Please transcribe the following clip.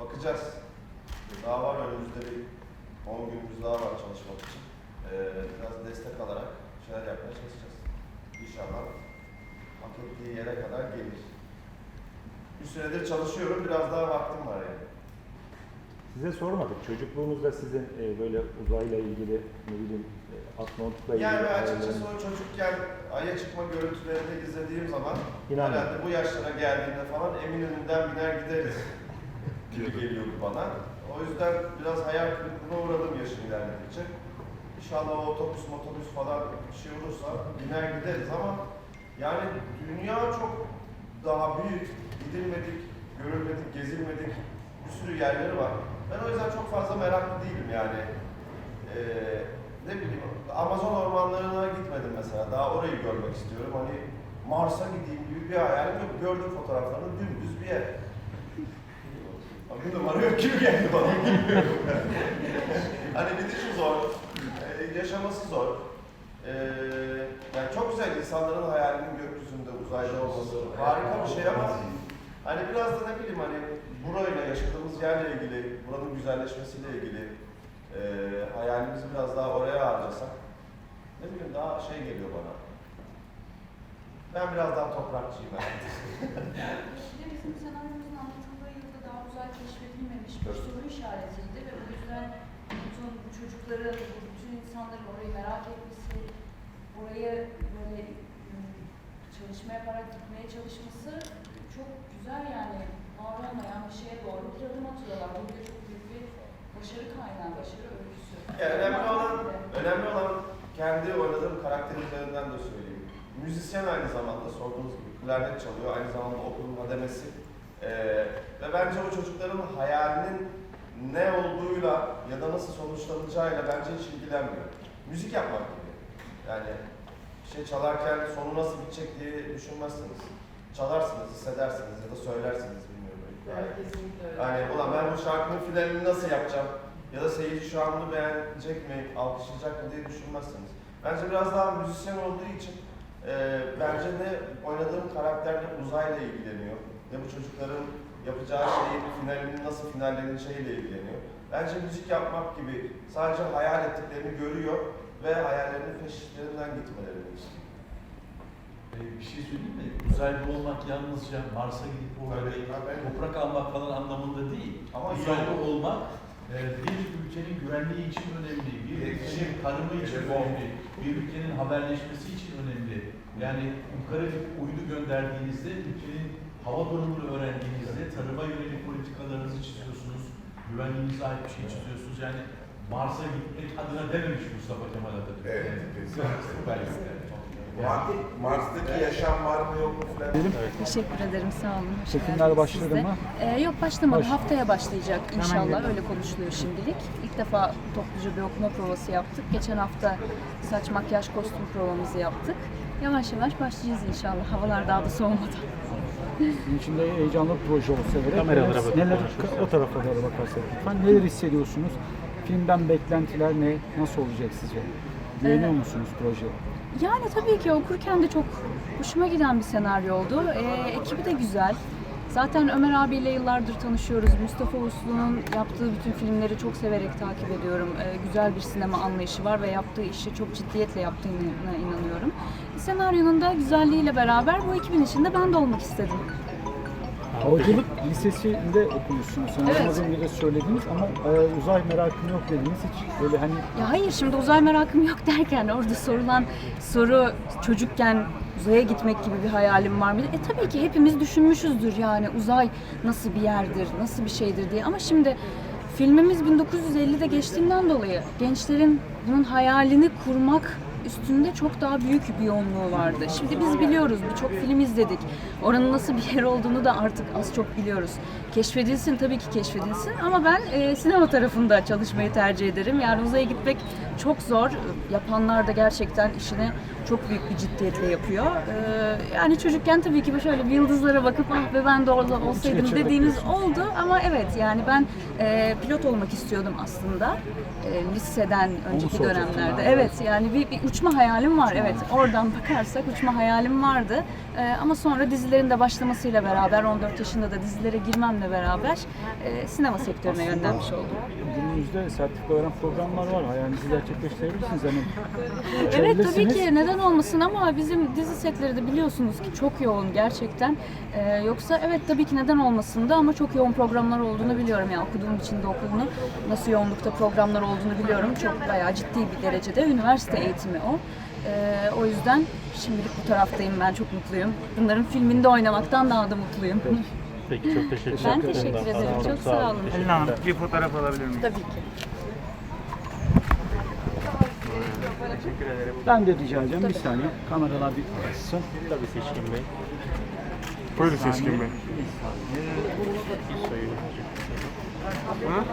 Bakacağız. Daha var önümüzde bir 10 günümüz daha var çalışmak için. Ee, biraz destek alarak şeyler yapmaya çalışacağız. İnşallah hak ettiği yere kadar gelir. Bir süredir çalışıyorum, biraz daha vaktim var yani. Size sormadık. Çocukluğunuzda sizin e, böyle uzayla ilgili ne bileyim e, astronotla ilgili Yani açıkçası hayalleriniz- o çocukken Ay'a çıkma görüntülerini izlediğim zaman İnanın. herhalde bu yaşlara geldiğinde falan Eminönü'nden biner gideriz gibi geliyordu bana. O yüzden biraz hayal kırıklığına uğradım yaşım ilerledikçe. İnşallah o otobüs motobüs falan bir şey olursa biner gideriz ama yani dünya çok daha büyük, gidilmedik, görülmedik, gezilmedik bir sürü yerleri var. Ben o yüzden çok fazla meraklı değilim yani. Ee, ne bileyim Amazon ormanlarına gitmedim mesela. Daha orayı görmek istiyorum. Hani Mars'a gideyim gibi bir hayalim yok. Gördüm fotoğraflarını dümdüz bir yer. Bir numara yok gibi geldi bana. hani gidişi zor. e, yaşaması zor. Ee, yani çok güzel insanların hayalinin gökyüzünde uzayda olması. Harika bir şey ama hani biraz da ne bileyim hani burayla yaşadığımız yerle ilgili, buranın güzelleşmesiyle ilgili e, hayalimizi biraz daha oraya harcasak ne bileyim daha şey geliyor bana. Ben biraz daha toprakçıyım herhalde. Bir de bizim senaryomuzun anlatıldığı yılda daha uzay keşfedilmemiş bir soru işaretiydi ve o yüzden bütün bu çocukların, bu bütün insanların orayı merak etmesi, oraya böyle ım, çalışma yaparak gitmeye çalışması çok güzel yani var olmayan bir şeye doğru bir adım atıyorlar. Bu da çok büyük bir başarı kaynağı, başarı öyküsü. Yani önemli olan, önemli olan kendi oynadığım karakter üzerinden de söyleyeyim. Müzisyen aynı zamanda sorduğunuz gibi klarnet çalıyor, aynı zamanda okulun hademesi. Ee, ve bence o çocukların hayalinin ne olduğuyla ya da nasıl sonuçlanacağıyla bence hiç ilgilenmiyor. Müzik yapmak gibi. Yani bir şey çalarken sonu nasıl bitecek diye düşünmezsiniz. Çalarsınız, hissedersiniz ya da söylersiniz. Yani, Kesinlikle öyle. yani ulan ben bu şarkının finalini nasıl yapacağım? Ya da seyirci şu an bunu beğenecek mi, alkışlayacak mı diye düşünmezsiniz. Bence biraz daha müzisyen olduğu için e, bence ne oynadığım karakter ne uzayla ilgileniyor, ne bu çocukların yapacağı şeyin finalinin nasıl finalleneceğiyle ilgileniyor. Bence müzik yapmak gibi sadece hayal ettiklerini görüyor ve hayallerinin peşlerinden gitmelerini istiyor. Ee, Bir şey söyleyeyim mi? Uzaylı olmak yalnızca Mars'a gidip orada toprak almak falan anlamında değil. Ama Uzaylı iyi olmak e, bir ülkenin güvenliği için önemli, bir ülkenin tarımı için Telefon. önemli, bir ülkenin haberleşmesi için önemli. Yani yukarı uydu gönderdiğinizde ülkenin hava durumunu öğrendiğinizde tarıma yönelik politikalarınızı çiziyorsunuz, güvenliğinize ait bir şey çiziyorsunuz. Yani Mars'a gitmek adına dememiş Mustafa Kemal Atatürk. Evet, Yani, kesinlikle. belki de. Mar- Mars'taki yaşam var mı yok mu falan? Teşekkür ederim, sağ olun. Hoş Çekimler geldiniz başladı de. mı? Ee, yok başlamadı, Baş- haftaya başlayacak inşallah. geliyor. Öyle konuşuluyor şimdilik. İlk defa topluca bir okuma provası yaptık. Geçen hafta saç, makyaj, kostüm provamızı yaptık. Yavaş yavaş başlayacağız inşallah, havalar daha da soğumadan. Sizin için de heyecanlı bir proje olsa gerek. Kameralara bakıp Neler, konuşuruz. o tarafa doğru bakarsak lütfen. Neler hissediyorsunuz? Filmden beklentiler ne? Nasıl olacak sizce? Güveniyor Ee, musunuz projeye? Yani tabii ki okurken de çok hoşuma giden bir senaryo oldu. Ee, ekibi de güzel. Zaten Ömer abiyle yıllardır tanışıyoruz. Mustafa Uslu'nun yaptığı bütün filmleri çok severek takip ediyorum. Ee, güzel bir sinema anlayışı var ve yaptığı işi çok ciddiyetle yaptığına inanıyorum. Senaryonun da güzelliğiyle beraber bu ekibin içinde ben de olmak istedim. Havacılık Lisesi'nde okumuşsunuz. Sanırım Evet. az önce de söylediniz ama e, uzay merakım yok dediniz. Hiç böyle hani Ya hayır şimdi uzay merakım yok derken orada sorulan soru çocukken uzaya gitmek gibi bir hayalim var mı? E tabii ki hepimiz düşünmüşüzdür yani uzay nasıl bir yerdir, nasıl bir şeydir diye. Ama şimdi filmimiz 1950'de geçtiğinden dolayı gençlerin bunun hayalini kurmak üstünde çok daha büyük bir yoğunluğu vardı. Şimdi biz biliyoruz, birçok film izledik. Oranın nasıl bir yer olduğunu da artık az çok biliyoruz. Keşfedilsin tabii ki keşfedilsin ama ben e, sinema tarafında çalışmayı tercih ederim. Yani uzaya gitmek çok zor. Yapanlar da gerçekten işini çok büyük bir ciddiyetle yapıyor. Ee, yani çocukken tabii ki şöyle yıldızlara bakıp ah be ben de orada olsaydım dediğimiz oldu. Ama evet yani ben e, pilot olmak istiyordum aslında. E, liseden önceki dönemlerde. Evet yani bir, bir uçma hayalim var. Evet oradan bakarsak uçma hayalim vardı. E, ama sonra dizilerin de başlamasıyla beraber 14 yaşında da dizilere girmemle beraber e, sinema sektörüne yönlenmiş oldum. Günümüzde sertifika veren programlar var. Hayalinizi gerçekleştirebilirsiniz. Hani Evet tabii ki neden olmasın ama bizim dizi setleri de biliyorsunuz ki çok yoğun gerçekten. Ee, yoksa evet tabii ki neden olmasın da ama çok yoğun programlar olduğunu biliyorum. Yani okuduğum için de okulunu nasıl yoğunlukta programlar olduğunu biliyorum. Çok bayağı ciddi bir derecede üniversite eğitimi o. Ee, o yüzden şimdilik bu taraftayım ben çok mutluyum. Bunların filminde oynamaktan daha da mutluyum. Peki çok teşekkür ben teşekkür ederim. Çok sağ olun. Elin Hanım bir fotoğraf alabilir miyim? Tabii ki. Ben de rica edeceğim. Bir saniye. Kameralar bir açsın. Tabii Seçkin Bey. Buyurun Seçkin Bey. Bir soyu. Ha?